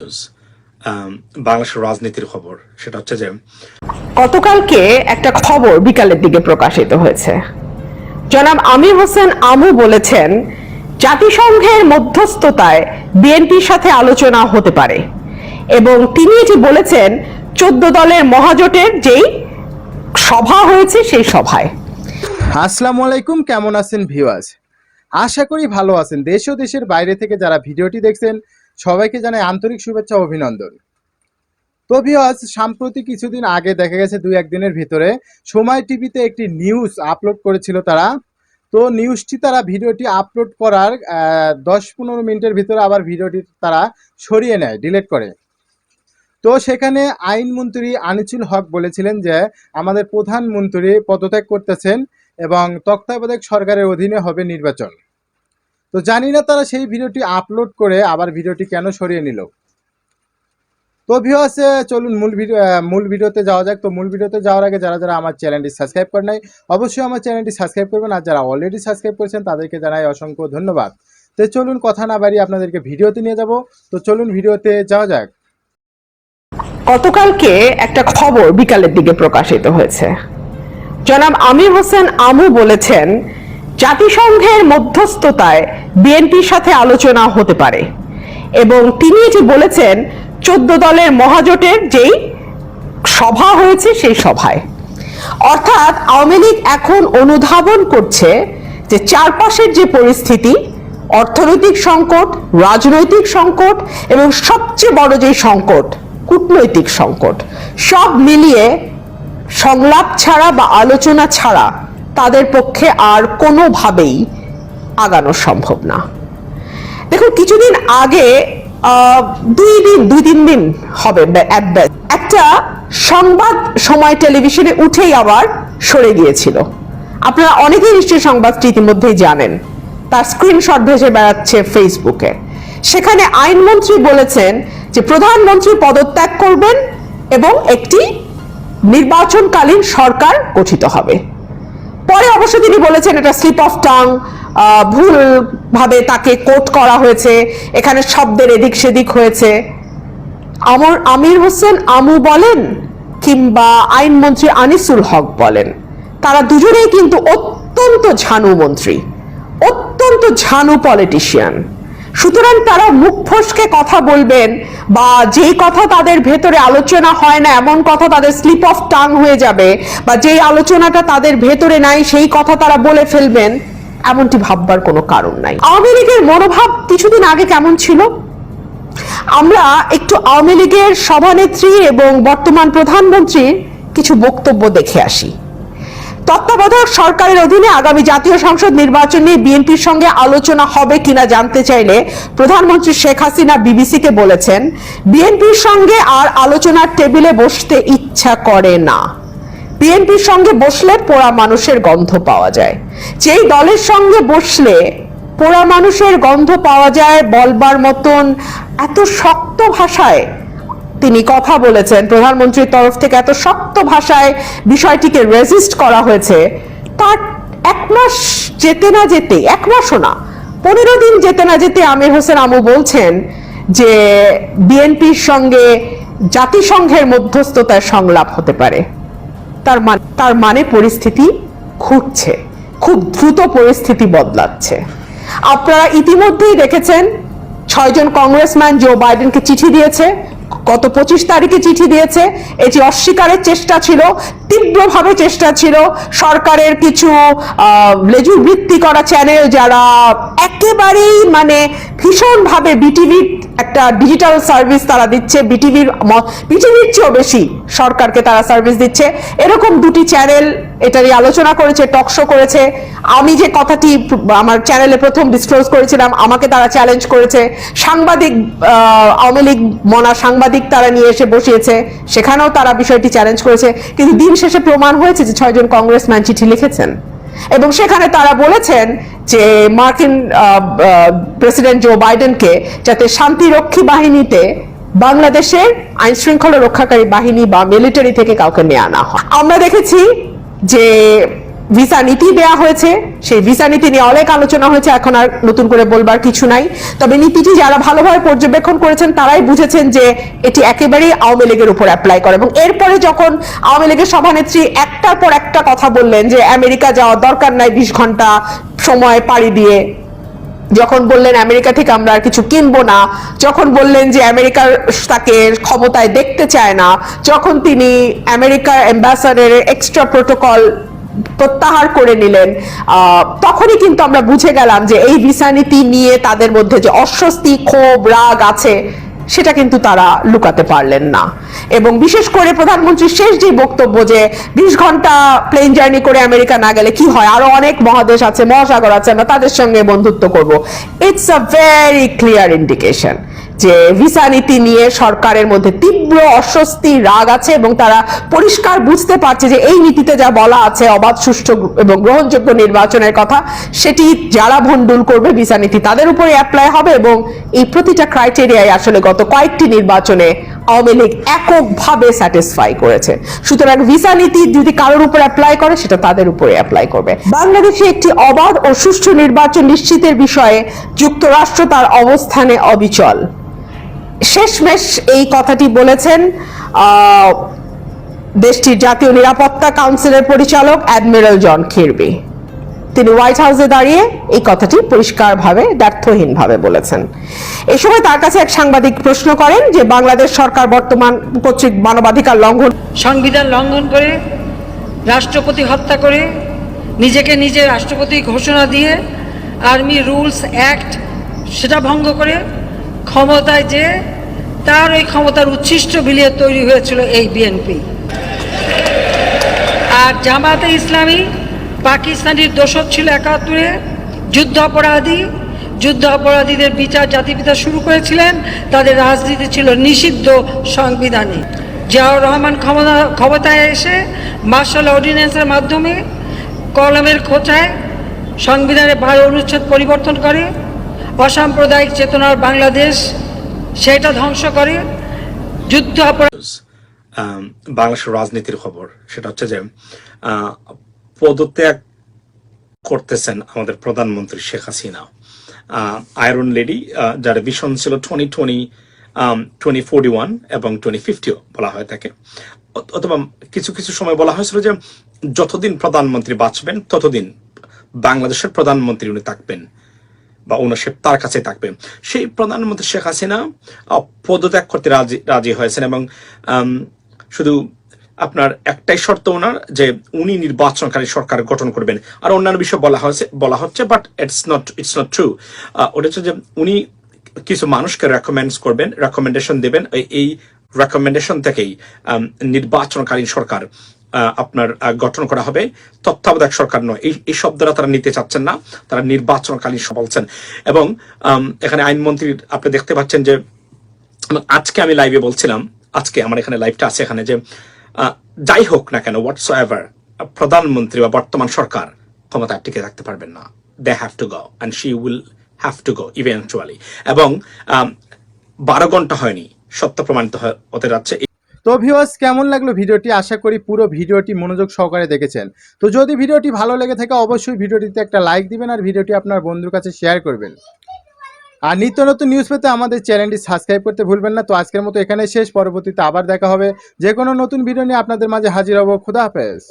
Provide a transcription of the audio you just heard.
আম, বাংলাদেশের রাজনীতির খবর সেটা হচ্ছে যে গতকালকে একটা খবর বিকালের দিকে প্রকাশিত হয়েছে। জনাব আমির হোসেন আমু বলেছেন জাতিসংঘের মধ্যস্থতায় বিএনপির সাথে আলোচনা হতে পারে এবং তিনি এটি বলেছেন চোদ্দ দলের মহাজোটের যেই সভা হয়েছে সেই সভায়। আসসালামু আলাইকুম কেমন আছেন ভিউয়ার্স? আশা করি ভালো আছেন। দেশ ও দেশের বাইরে থেকে যারা ভিডিওটি দেখছেন সবাইকে জানাই আন্তরিক শুভেচ্ছা অভিনন্দন। তো সাম্প্রতিক কিছুদিন আগে দেখা গেছে দুই একদিনের ভিতরে সময় টিভিতে একটি নিউজ আপলোড করেছিল তারা। তো নিউজটি তারা ভিডিওটি আপলোড করার দশ পনেরো মিনিটের ভিতরে আবার ভিডিওটি তারা সরিয়ে নেয়, ডিলিট করে। তো সেখানে আইনমন্ত্রী আনিসুল হক বলেছিলেন যে, আমাদের প্রধানমন্ত্রী পদত্যাগ করতেছেন এবং তত্ত্বাবধায়ক সরকারের অধীনে হবে নির্বাচন। তো জানি না তারা সেই ভিডিওটি আপলোড করে আবার ভিডিওটি কেন সরিয়ে নিল। তো ভিউয়ার্স চলুন মূল ভিডিও মূল ভিডিওতে যাওয়া যাক। তো মূল ভিডিওতে যাওয়ার আগে যারা যারা আমার চ্যানেলটি সাবস্ক্রাইব করে নাই, অবশ্যই আমার চ্যানেলটি সাবস্ক্রাইব করবেন। আর যারা অলরেডি সাবস্ক্রাইব করেছেন, তাদেরকে জানাই অসংখ্য ধন্যবাদ। তো চলুন কথা না বাড়িয়ে আপনাদেরকে ভিডিওতে নিয়ে যাব। তো চলুন ভিডিওতে যাওয়া যাক। গতকালকে একটা খবর বিকালের দিকে প্রকাশিত হয়েছে। জনাব আমির হোসেন আমু বলেছেন জাতিসংঘের মধ্যস্থতায় বিএনপির সাথে আলোচনা হতে পারে। এবং তিনি এটি বলেছেন, চোদ্দ দলের মহাজোটের যেই সভা হয়েছে সেই সভায়। অর্থাৎ আওয়ামী লীগ এখন অনুধাবন করছে যে চারপাশের যে পরিস্থিতি, অর্থনৈতিক সংকট, রাজনৈতিক সংকট এবং সবচেয়ে বড় যে সংকট, কূটনৈতিক সংকট, সব মিলিয়ে সংলাপ ছাড়া বা আলোচনা ছাড়া তাদের পক্ষে আর কোনোভাবেই আগানো সম্ভব না। দেখুন, কিছুদিন আগে দুই দিন, দুই, তিন দিন হবে একটা সংবাদ সময় টেলিভিশনে উঠেই আবার সরে গিয়েছিল। আপনারা অনেকেই নিশ্চয়ই সংবাদটি ইতিমধ্যেই জানেন। তার স্ক্রিনশট ভেসে বেড়াচ্ছে ফেসবুকে সেখানে আইনমন্ত্রী বলেছেন যে, প্রধানমন্ত্রী পদত্যাগ করবেন এবং একটি নির্বাচনকালীন সরকার গঠিত হবে। পরে অবশ্য তিনি বলেছেন এটা স্লিপ অফ টাং ভুলভাবে তাকে কোট করা হয়েছে, এখানে শব্দের এদিক সেদিক হয়েছে। আমর, আমির হোসেন আমু বলেন কিংবা আইনমন্ত্রী আনিসুল হক বলেন, তারা দুজনেই কিন্তু অত্যন্ত ঝানু মন্ত্রী, অত্যন্ত ঝানু পলিটিশিয়ান সুতরাং তারা মুখ ফসকে কথা বলবেন বা যেই কথা তাদের ভেতরে আলোচনা হয় না, এমন কথা তাদের স্লিপ অফ টাং হয়ে যাবে বা যেই আলোচনাটা তাদের ভেতরে নাই, সেই কথা তারা বলে ফেলবেন, এমনটি ভাববার কোনো কারণ নাই। আওয়ামী লীগের মনোভাব কিছুদিন আগে কেমন ছিল? আমরা একটু আওয়ামী লীগের সভানেত্রী এবং বর্তমান প্রধানমন্ত্রীর কিছু বক্তব্য দেখে আসি। তত্ত্বাবধায়ক সরকারের অধীনে আগামী জাতীয় সংসদ নির্বাচনে বিএনপির সঙ্গে আলোচনা হবে কিনা জানতে চাইলে প্রধানমন্ত্রী শেখ হাসিনা বিবিসিকে বলেছেন, বিএনপির সঙ্গে আর আলোচনার টেবিলে বসতে ইচ্ছা করে না। বিএনপির সঙ্গে বসলে পোড়া মানুষের গন্ধ পাওয়া যায়। যেই দলের সঙ্গে বসলে পোড়া মানুষের গন্ধ পাওয়া যায় বলবার মতন এত শক্ত ভাষায় তিনি কথা বলেছেন। প্রধানমন্ত্রীর তরফ থেকে এত শক্ত ভাষায় বিষয়টিকে রেজিস্ট করা হয়েছে। তার এক মাস যেতে না যেতে এক মাসও না, পনেরো দিন যেতে না যেতে আমির হোসেন আমু বলছেন যে বিএনপির সঙ্গে জাতিসংঘের মধ্যস্থতার সংলাপ হতে পারে। তার মানে তার মানে পরিস্থিতি ঘুরছে, খুব দ্রুত পরিস্থিতি বদলাচ্ছে। আপনারা ইতিমধ্যেই দেখেছেন, ছয়জন কংগ্রেসম্যান জো বাইডেনকে চিঠি দিয়েছে গত পঁচিশ তারিখে চিঠি দিয়েছে। এটি অস্বীকারের চেষ্টা ছিল, তীব্রভাবে চেষ্টা ছিল। সরকারের কিছু লেজুর ভিত্তি করা চ্যানেল যারা একেবারেই মানে ভীষণভাবে বিটিভির একটা ডিজিটাল সার্ভিস তারা দিচ্ছে। বিটিভির বিটিভির চেয়েও বেশি সরকারকে তারা সার্ভিস দিচ্ছে। এরকম দুটি চ্যানেল এটা নিয়ে আলোচনা করেছে টক শো করেছে। আমি যে কথাটি আমার চ্যানেলে প্রথম ডিসক্লোজ করেছিলাম, আমাকে তারা চ্যালেঞ্জ করেছে। সাংবাদিক আওয়ামী লীগ মনা সাংবাদিক তারা নিয়ে এসে বসিয়েছে। সেখানেও তারা বিষয়টি চ্যালেঞ্জ করেছে। কিন্তু দিন শেষে প্রমাণ হয়েছে যে ছয়জন কংগ্রেসম্যান চিঠি লিখেছেন। এবং সেখানে তারা বলেছেন যে মার্কিন প্রেসিডেন্ট জো বাইডেনকে যাতে শান্তিরক্ষী বাহিনীতে বাংলাদেশের আইন শৃঙ্খলা রক্ষাকারী বাহিনী বা মিলিটারি থেকে কাউকে নিয়ে আনা হয়। আমরা দেখেছি যে ভিসা নীতি দেয়া হয়েছে, সেই ভিসা নীতি নিয়ে অনেক আলোচনা হয়েছে, এখন আর নতুন করে বলবার কিছু নাই। তবে নীতিটি যারা ভালোভাবে পর্যবেক্ষণ করেছেন, তারাই বুঝেছেন যে এটি একেবারেই আওয়ামী লীগের উপর অ্যাপ্লাই করে। এবং এরপরে যখন আওয়ামী লীগের সভানেত্রী একটার পর একটা কথা বললেন যে আমেরিকা যাওয়ার দরকার নাই, বিশ ঘণ্টা সময় পাড়ি দিয়ে, যখন বললেন আমেরিকা থেকে আমরা আর কিছু কিনবো না, যখন বললেন যে আমেরিকার তাকে ক্ষমতায় দেখতে চায় না, যখন তিনি আমেরিকার অ্যাম্বাসাডারের এক্সট্রা প্রোটোকল প্রত্যাহার করে নিলেন। তখনই কিন্তু আমরা বুঝে গেলাম যে এই ভিসা নীতি নিয়ে তাদের মধ্যে যে অস্বস্তি, ক্ষোভ, রাগ আছে, সেটা কিন্তু তারা লুকাতে পারলেন না। এবং বিশেষ করে প্রধানমন্ত্রীর শেষ যে বক্তব্য যে বিশ ঘণ্টা প্লেন জার্নি করে আমেরিকা না গেলে কি হয়? আরও অনেক মহাদেশ আছে, মহাসাগর আছে, আমরা তাদের সঙ্গে বন্ধুত্ব করব। It's a very clear indication যে ভিসা নীতি নিয়ে সরকারের মধ্যে তীব্র অস্বস্তি, রাগ আছে এবং তারা পরিষ্কার বুঝতে পারছে যে এই নীতিতে যা বলা আছে, অবাধ, সুষ্ঠু এবং গ্রহণযোগ্য নির্বাচনের কথা, সেটি যারা ভণ্ডুল করবে ভিসা নীতি, তাদের উপরে অ্যাপ্লাই হবে এবং এই প্রতিটা ক্রাইটেরিয়ায় আসলে গত কয়েকটি নির্বাচনে আওয়ামী লীগ এককভাবে স্যাটিসফাই করেছে। সুতরাং ভিসা নীতি যদি কারোর উপর অ্যাপ্লাই করে, সেটা তাদের উপরে অ্যাপ্লাই করবে। বাংলাদেশে একটি অবাধ ও সুষ্ঠু নির্বাচন নিশ্চিতের বিষয়ে যুক্তরাষ্ট্র তার অবস্থানে অবিচল। শেষমেশ এই কথাটি বলেছেন দেশটির জাতীয় নিরাপত্তা কাউন্সিলের পরিচালক অ্যাডমিরাল জন কিরবি তিনি হোয়াইট হাউসে দাঁড়িয়ে এই কথাটি পরিষ্কারভাবে ব্যর্থহীনভাবে বলেছেন। এই সময় তার কাছে এক সাংবাদিক প্রশ্ন করেন যে, বাংলাদেশ সরকার বর্তমান কর্তৃক মানবাধিকার লঙ্ঘন সংবিধান লঙ্ঘন করে রাষ্ট্রপতি হত্যা করে, নিজেকে নিজে রাষ্ট্রপতি ঘোষণা দিয়ে আর্মি রুলস অ্যাক্ট সেটা ভঙ্গ করে ক্ষমতায় যে, তার ওই ক্ষমতার উচ্ছিষ্ট বিলিয়ে তৈরি হয়েছিল এই বিএনপি। আর জামাতে ইসলামী পাকিস্তানির দোষক ছিল একাত্তরে। যুদ্ধ অপরাধী, যুদ্ধ অপরাধীদের বিচার জাতিপিতা শুরু করেছিলেন। তাদের রাজনীতি ছিল নিষিদ্ধ সংবিধানে। জিয়াউর রহমান ক্ষমতা, ক্ষমতায় এসে মার্শাল অর্ডিন্যান্সের মাধ্যমে কলমের খোঁচায় সংবিধানের বারো অনুচ্ছেদ পরিবর্তন করে। অসাম্প্রদায়িক চেতনার বাংলাদেশ, সেটা ধ্বংস করে যুদ্ধ অপরাধ বাংলাদেশের রাজনীতির খবর। সেটা হচ্ছে যে পদত্যাগ করতেছেন আমাদের প্রধানমন্ত্রী শেখ হাসিনা। আয়রন লেডি যার ভিশন ছিল twenty twenty twenty forty one এবং টোয়েন্টি ফিফটিও বলা হয়ে থাকে অথবা কিছু কিছু সময় বলা হয়েছিল যে, যতদিন প্রধানমন্ত্রী বাঁচবেন, ততদিন বাংলাদেশের প্রধানমন্ত্রী উনি থাকবেন। বা ওনারশিপ তার কাছে থাকবে। সেই প্রধানমন্ত্রী শেখ হাসিনা পদত্যাগ করতে রাজি রাজি হয়েছেন এবং শুধু আপনার একটাই শর্ত ওনার যে উনি নির্বাচনকারী সরকার গঠন করবেন। আর অন্যান্য বিষয় বলা হয়েছে, বলা হচ্ছে but it's not it's not true ওটা হচ্ছে যে উনি কিছু মানুষকে রেকমেন্ডস করবেন রেকমেন্ডেশন দেবেন, এই- রেকমেন্ডেশন থেকেই নির্বাচনকালীন সরকার। আপনার গঠন করা হবে। তত্ত্বাবধায়ক সরকার নয়। এই এই শব্দটা তারা নিতে চাচ্ছেন না। তারা নির্বাচনকালীন বলছেন। এবং এখানে আইনমন্ত্রী আপনি দেখতে পাচ্ছেন যে আজকে আমি লাইভে বলছিলাম, আজকে আমার এখানে লাইভটা আছে এখানে যে যাই হোক না কেন হোয়াটস এভার প্রধানমন্ত্রী বা বর্তমান সরকার ক্ষমতায় টিকে থাকতে পারবেন না। They have to go and she will have to go eventually এবং বারো ঘণ্টা হয়নি। সত্য প্রমাণিত হতে যাচ্ছে তো ভিউয়ার্স কেমন লাগল ভিডিওটি? আশা করি পুরো ভিডিওটি মনোযোগ সহকারে দেখেছেন। তো যদি ভিডিওটি ভালো লেগে থাকে, অবশ্যই ভিডিওটিতে একটা লাইক দিবেন আর ভিডিওটি আপনার বন্ধুর কাছে শেয়ার করবেন। আর নিত্য নতুন নিউজ পেতে আমাদের চ্যানেলটি সাবস্ক্রাইব করতে ভুলবেন না। তো আজকের মতো এখানে শেষ। পরবর্তীতে আবার দেখা হবে। যে কোনো নতুন ভিডিও নিয়ে আপনাদের মাঝে হাজির হব। খুদা হাফেজ।